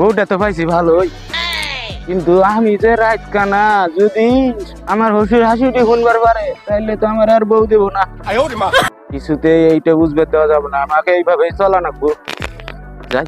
বউটা তো পাইছি ভালোই। কিন্তু আমি যে রাত কানা যদি আমার হসুর হাসিটি শুনবার পারে তাহলে তো আমার আর বউ দেবো না। কিছুতে এইটা বুঝবে দেওয়া যাবে না আমাকে এইভাবে চলা না যাই।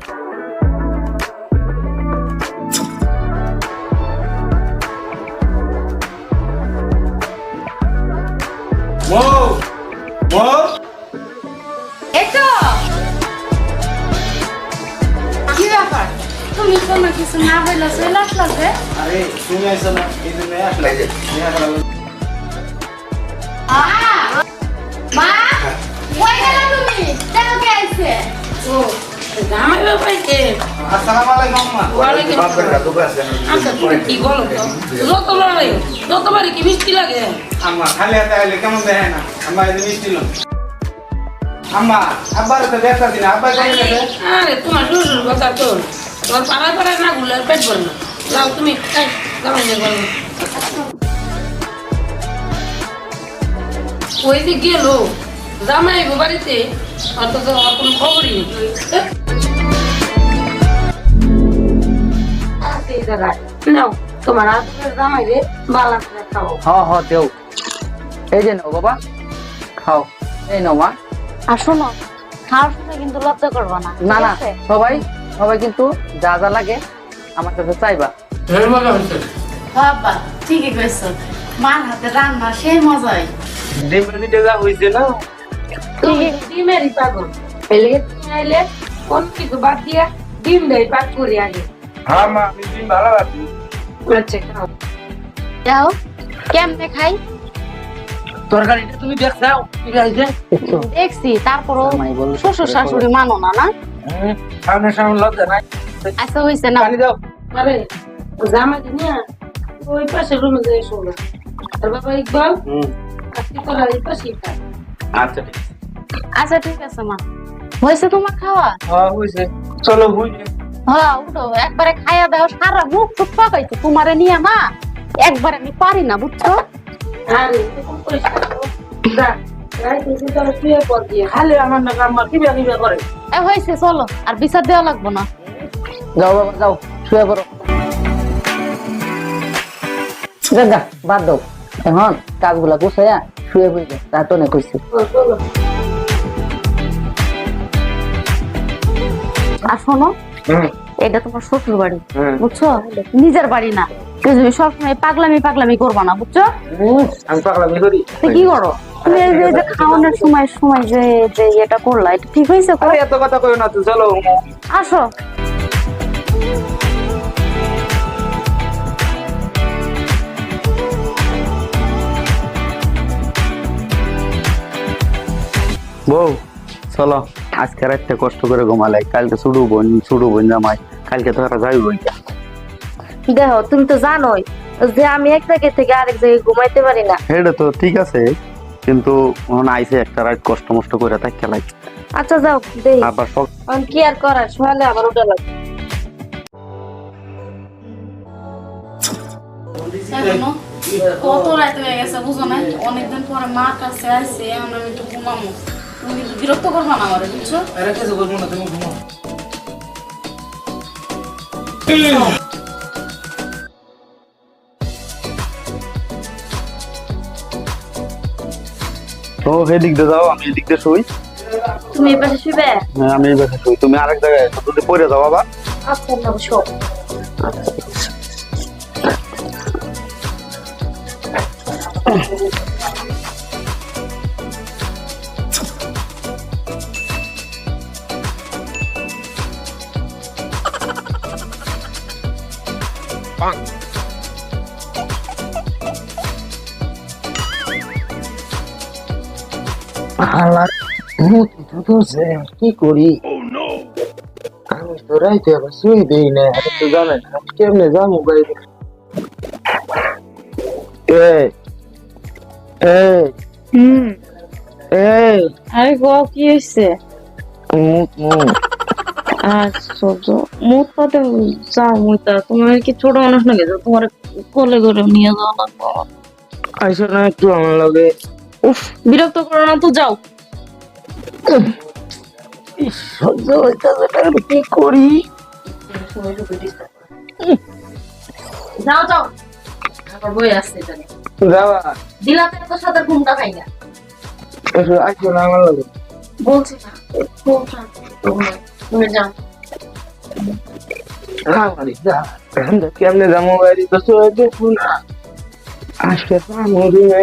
না বললে চলে আসলো যে আরে তুমি আইসো না এই জন্য আসলে। আ, মা কই গেলা তুমি? দেখো কে আইছে? ও জামাই বাবাইকে আসসালামু আলাইকুম আম্মা ওয়ালাইকুম আচ্ছা তুমি কি বলো তো? যত লড়াই যতবারই কি মিষ্টি লাগে? আম্মা খালি হাতে আইলে কেমন দেখে না? আম্মা এই মিষ্টি লোক। আম্মা আব্বার তো দেখতা দিন আব্বা গেছে? আরে তোমার শ্বশুর কথা তো। তোমার পাড়ায় পাড়ায় না ঘুরলে পেট ভরে যাও তুমি এই, জামাই নিয়ে বলো ওই যে গেল জামাই বাড়িতে অথচ কোনো খবরই নাও তোমার জামাই রে খাও। হ হ দেও। এই যে নাও বাবা খাও। এই নাও মা। খাওয়ার সময় কিন্তু লজ্জা করবা না না না সবাই সবাই কিন্তু যা যা লাগে আমার কাছে চাইবা। বাবা ঠিকই কইছো। মার হাতে রান্না সেই মজাই। ডিম দিতে যা হইছে না? তুমি ডিমেরই পাগল। এলে? আইলে কোন কিছু বাদ দিয়া ডিম দেয় পাক করি আগে। হ্যাঁ মা আমি ডিম ভালো আচ্ছা যাও কেমনে খাই? তরকারিটা তুমি দেখছাও ঠিক আছে দেখছি তারপরও শ্বশুর শাশুড়ি মানো না না? সামনে সামনে লজ্জা নাই। আচ্ছা হইছে না পানি দাও। আরে জামা নিয়ে ওই পাশে রুমে যেয়ে শোনা আর বাবা ইকবাল? আজকে তোরা এই পাশেই আচ্ছা ঠিক আছে। আচ্ছা ঠিক আছে মা। হয়েছে তোমার খাওয়া? হ্যাঁ হইছে। চলো বুঝ। হ্যাঁ উঠো। একবারে খাইয়া দাও সারা মুখ টুক পাকাইছে তোমারে নিয়ে না একবারে আমি পারি না বুঝছ? আরে এরকম করিস না খালি আমার না আম্মা কি বিয়া করে। এ হয়েছে চলো। আর বিচার দেওয়া লাগবো না। যাও বাবা যাও। শুয়ে পড়ো। বাদ দাও। এখন কাজগুলা গুছাইয়া শুয়ে তা তো নে কইছি আর শোনো এটা তোমার শ্বশুর বাড়ি বুঝছ? নিজের বাড়ি না। তুমি সবসময় পাগলামি পাগলামি করবা না বুঝছ? আমি পাগলামি করি। কি করো? খাওয়ানোর সময় সময় যে যে এটা করলা এটা ঠিক হয়েছে আরে এত কথা কইও না তো চলো। আসো। বউ চলো। আজকে রাতটা কষ্ট করে ঘুমালাই কালকে ছুড়ু বোন ছুড়ু বোন জামাই কালকে তো ওরা যাইব দেখো তুমি তো জানোই যে আমি এক জায়গা থেকে আরেক জায়গায় ঘুমাইতে পারি না। এটা তো ঠিক আছে। কিন্তু মনে আইসে একটা রাত কষ্ট মষ্ট করে তাই খেলাই। আচ্ছা যাও দেই। আবার সব কি আর করার? সকালে আবার উঠে লাগবে। কত রাত হয়ে গেছে বুঝো না অনেকদিন পরে মা কাছে আসছে এখন আমি একটু ঘুমাবো তুমি বিরক্ত করবা না আমার বুঝছ? কিছু করব না তুমি ঘুমাও। ও ওকে দিয়ে যাও আমি এদিক দিয়ে শুই। তুমি এই পাশে শুবে হ্যাঁ, আমি এই পাশে শুই। তুমি আরেক জায়গায় তুমি পড়ে যাও বাবা আচ্ছা না শো। আমার মুতি তো কি করি? আমি তো রাইতে আবার শুয়ে দেই না আপনি তো জানেন আমি কেমনে যাব বাইরে এই এই এই। আরে গো কি হইছে? মুত মুত। আশ্চর্য মুখ পাতে যাও মুইতা তুমি কি ছোট মানুষ নাকি? তোমার কোলে করে নিয়ে যাও লাগবো আইসো না একটু আমার লগে। উফ বিরক্ত করো না তো যাও। সহ্য হইতাছে আমি কি করি? সময় টুকু যাও যাও। আমার বই আসছে এখানে। যাওয়া। দিলাতে তো সাথে ঘুমটা খাই না। একটু না আমার লাগে। বলছি না খুব তুমি যাও। যা। এখন তো কেমনে যাব তো তো আমার রুমে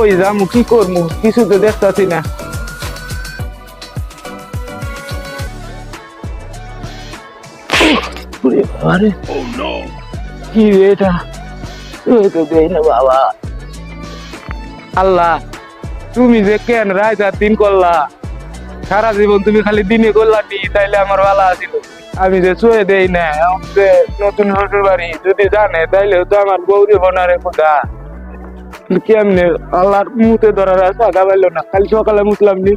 কই যাব কি করব কিছু তো দেখতাছি না। না আল্লাহ, তুমি যে কেন দিন সারা জীবন তুমি খালি দিনে করলা নি তাইলে আমার ভালো আছিল। আমি যে দেই না নতুন শ্বশুর বাড়ি যদি জানে তাইলে তো আমার গৌরী বোনারে খোদা। কেমনে? আল্লাহর মুতে ধরার আছে আগা পাইলো না। খালি সকালে মুসলাম নি।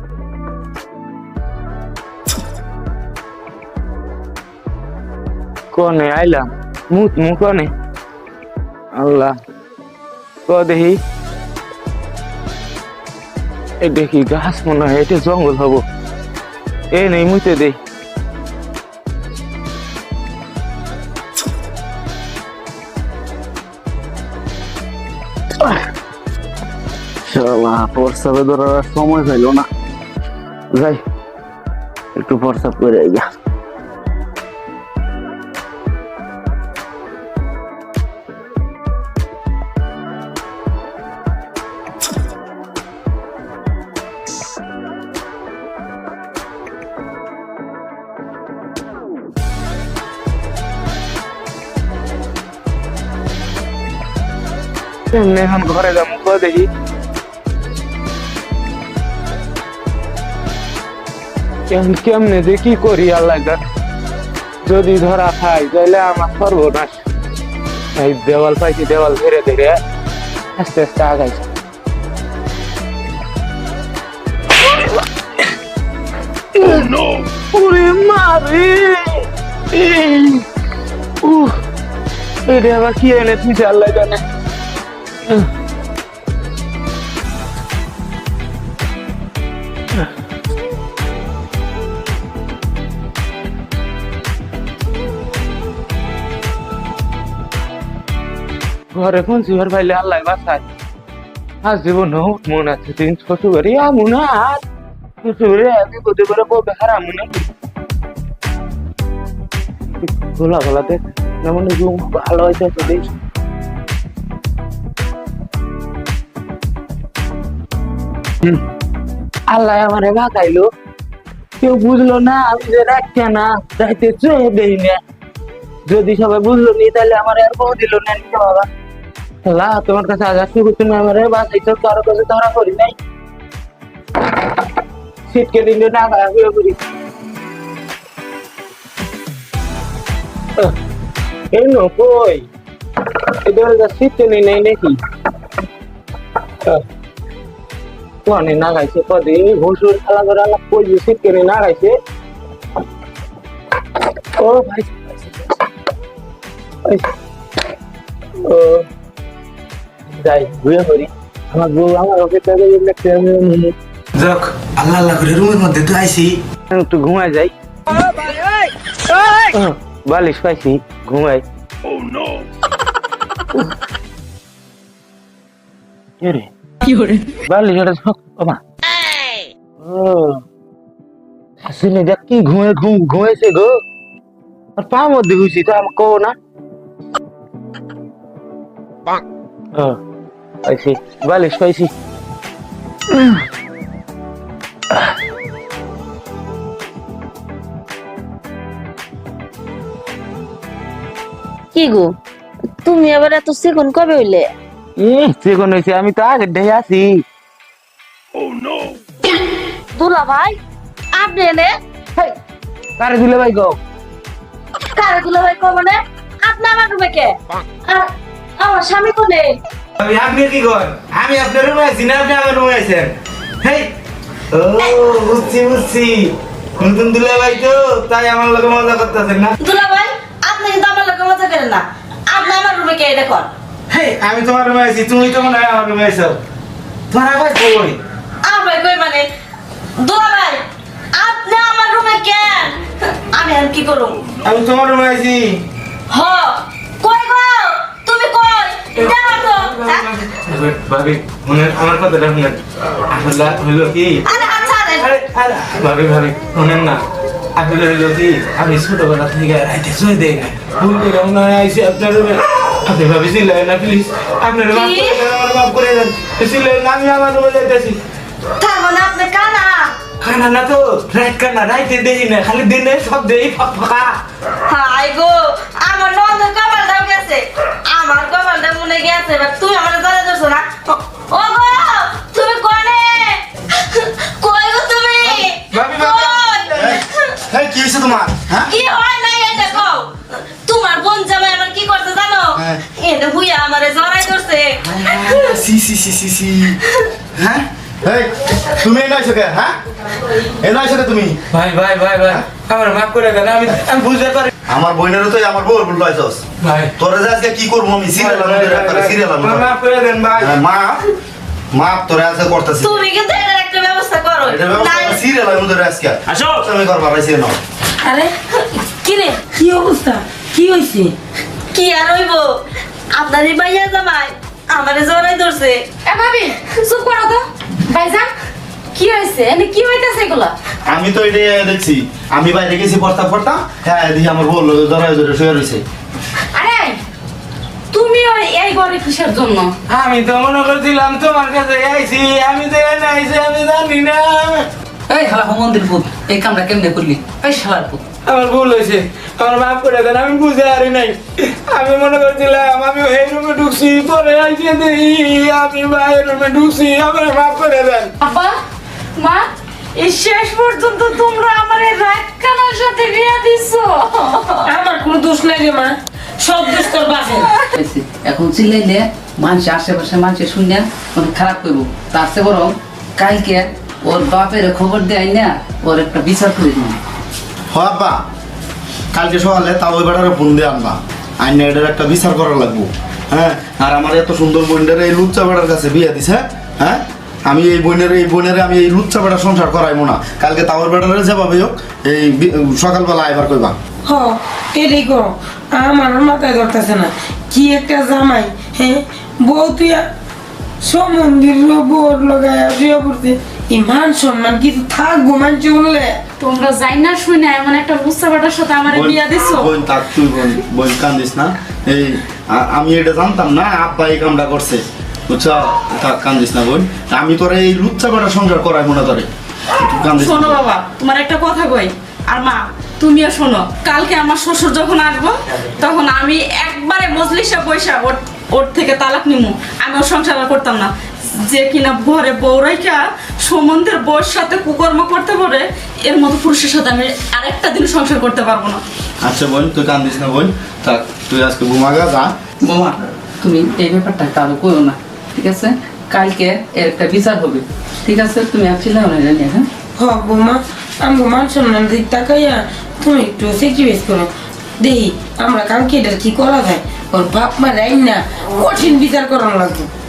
কনে আইলাম। মুত মু কনে? আল্লাহ। ক দেখি। এ দেখি, গাছ মনে হয় এটা জঙ্গল হব। এ নেই মুতে দেই প্রস্তাবে ধরার আর সময় পাইলো না যাই একটু প্রস্তাব করে গিয়া কেমনে এখন ঘরে যাব ক দেখি কেমনে যে কি করি আল্লাহ যদি ধরা খাই তাহলে আমার সর্বনাশ। এই দেওয়াল পাইছি, দেওয়াল ধীরে ধীরে আস্তে আস্তে আগাইছে উহ, এটা আবার কি এনে তুই আল্লাহ জানে। ঘরে কোন সিভার পাইলে আল্লাহ বাসায়। আজ জীবন হোক মন আছে তিন শ্বশুর আমু না আর। আমি পারে, বউ আমু গোলা গোলা দেখ যেমন রুম ভালো হয়েছে আল্লাহ আমারে কেউ বুঝলো না, আমি যে রাখছে না রাখতে চয়ে দেই না। যদি সবাই বুঝলো নি, তাহলে আমার আর বউ দিল না বাবা। আল্লাহ তোমার কাছে আজ আসতে তুমি আমার? বাঁচাইছো কারও কাছে ধরা করি নাই। শীতকে দিলে না খাওয়া শুয়ে করি। আহ, এই নো কই? এদের শীতকে নেই নাই নাকি? আহ, কোনে না গাইছে কদে ঘুষুর খেলা করে আলাপ করবি শীতকে নেই না গাইছে ও ভাই। ভাই। ও। যাই ঘুরে করি আমার বউ আমার ওকে তাকে যাক আল্লাহ আল্লাহ করে রুমের মধ্যে তো আইসি একটু ঘুমায় যাই। বালিশ পাইছি ঘুমাই। বালিশ এটা মা ও আসলে দেখ কি ঘুমে ঘুম ঘুমাইছে গো। আর পা মধ্যে ঘুষি তো আমাকে কো না। পাইছি বালিশ পাইছি। কি গো তুমি আবার এত সেকন কবে হইলে? ই চিকন আমি তো আগে দেহে আছি। দুলা ভাই আপনি এনে কারে দিলে ভাই গো? কারে দুলা ভাই কো মানে? আপনি আমার রুমে কে? আমার স্বামী কোনে? আমি আপনি কি করেন? আমি আপনার রুমে আছি না আপনি আমার রুমে আছেন? হেই! ও বুঝছি বুঝছি। নতুন দুলা ভাই তো তাই আমার লোকে মজা করতেছেন না। দুলা ভাই আপনি কিন্তু আমার লোকের মতো করেন না। আপনি আমার রুমে কে এটা কর। হেই আমি তোমার রুমে আছি তুমি তো মনে হয় আমার রুমে আছো। তোমার আবার কই? আমার কই মানে? দুলা ভাই আপনি আমার রুমে কেন আমি আর কি করুম আমি তোমার রুমে আছি। হ কই গো? তুমি কই? ভাবি মনে আমার কথাটা শুনেন। আসলে হইল কি? আরে আচ্ছা আরে ভাবি ভাবি শুনেন না। আসলে হইল কি? আমি ছোটবেলা থেকে রাইতে শুয়ে দেই না ভুল করে মনে হয় আইসি আপনার আপনি ভাবি চিল্লাই না প্লিজ আপনার মাফ করে আমার মাফ করে দেন। চিল্লাই না আমি আমার রুমে যাইতেছি। তার মানে আপনি কানা? না তো রাইট খানা রাইতে দেই না খালি দিনে সব দেই ফাঁকা মনে এবার তুমি আমার ধরছো না ও ও গো তুমি কোনে? কই গো তুমি? ভাবি, ভাবি, কি হয়েছে তোমার? হ্যাঁ? কি হয় নাই এটা কও তোমার বোন জামাই আমার কি করতে জানো। এনে হুইয়া আমারে জড়াই ধরছে। সি সি সি সি সি। হ্যাঁ? এই তুমি কে হ্যাঁ? তুমি? ভাই ভাই ভাই ভাই আমার মাফ করে দেন আমি আমি বুঝতে পারি আমার বোনেরও তো আমার বউর বলতে আইছস ভাই। তোরে যে আজকে কি করব আমি? সিরিয়াল সিরিয়াল মাফ করে দেন ভাই। মা মা তোরে আজকে করতেছি। তুমি কিন্তু এটার একটা ব্যবস্থা করো। এটা নাই সিরিয়াল আমি তোরে আজকে। আসো। আমি করবার আইছি না আরে কি রে? কি অবস্থা? কি হয়েছে কি আর হইব? আপনারই ভাইয়া জামাই আমারে জড়াই ধরছে। এ ভাবি চুপ করো তো। কি হয়েছে এনে কি হইতাছে এগুলা? আমি তো এটা দেখছি। আমি বাইরে গেছি পড়তা পড়তা হ্যাঁ এদিকে আমার বউ ধরে ধরে শুয়ে রয়েছে আরে তুমি এই ঘরে কিসের জন্য? আমি তো মনে করছিলাম তোমার কাছে আইছি আমি তো এনে আইছি আমি জানি না। এই শালা মন্দির পুত এই কামটা কেমনে করলি? এই শালার পুত। আমার ভুল হয়েছে। আমার মাফ করে দেন আমি বুঝতে পারি নাই। আমি মনে করছিলাম আমি এই রুমে ঢুকছি পরে আইছি দেখি আমি বাইরের রুমে ঢুকছি আমার মাফ করে দেন। আব্বা মা এই শেষ পর্যন্ত তোমরা আমার এই সাথে বিয়ে দিছো। আমার কোনো দোষ নাই রে মা সব দোষ তোর বাপের। এখন চিল্লাইলে মানুষ আশেপাশে মানুষের শুনে অনেক খারাপ করব। তার চেয়ে বরং কালকে ওর বাপের খবর দেয় না ওর একটা বিচার করে দিন হ আব্বা কালকে সকালে তাও ওই বেটারে ফোন দিয়ে আনবা। আইন এটার একটা বিচার করা লাগবো হ্যাঁ? আর আমার এত সুন্দর বোনের এই লুচ্চা বেটার কাছে বিয়ে দিছে হ্যাঁ? আমি এই বোনের এই বোনের আমি এই লুচ্চা বেটার সংসার করাইবো না। কালকে তাওর বেটারে যাবাবে হোক এই সকালবেলা এবার কইবা। হ এটাই কর আমার মাথায় ধরতেছে না। কি একটা জামাই হ্যাঁ বউ তুই সমন্দির বোর লগায় শুয়ে পড়ছে এই মান সম্মান কিছু থাকব বললে তোমরা যাই না শুনে এমন একটা লুচ্চা বাটার সাথে আমার বিয়ে দিছো? বোন থাক তুই বোন বোন কান্দিস না। এই আমি এটা জানতাম না আব্বা এই কামটা করছে। বুঝছ? থাক কান্দিস না বোন। আমি তোরে এই লুচ্চা বেটার সংসার করাইবো না তোরে। তুই কান্দিস না। শোনো বাবা তোমার একটা কথা কই। আর মা তুমিও শোনো কালকে আমার শ্বশুর যখন আসব তখন আমি একবারে মজলিসে পয়সা ওর ওর থেকে তালাক নিমু। আমি ওর সংসার করতাম না। যে কিনা ঘরে বউ রেখা সম্বন্ধের বউর সাথে কুকর্ম করতে পারে এর মতো পুরুষের সাথে আমি আরেকটা দিন সংসার করতে পারব না। আচ্ছা বোন তুই কান্দিস না বোন। থাক তুই আজকে ঘুমাগা যা। বোমা তুমি এই ব্যাপারটা কারও করো না। ঠিক আছে? কালকে এর একটা বিচার হবে। ঠিক আছে? তুমি আর চিল্লাও না জানি হ্যাঁ? হ, বৌমা, আমি মান সম্মান দিক তাকাইয়া তুমি একটু স্যাক্রিফাইস করো। দেখি আমরা কালকে এটার কি করা যায়? ওর বাপ মা রাই না, কঠিন বিচার করানো লাগবে।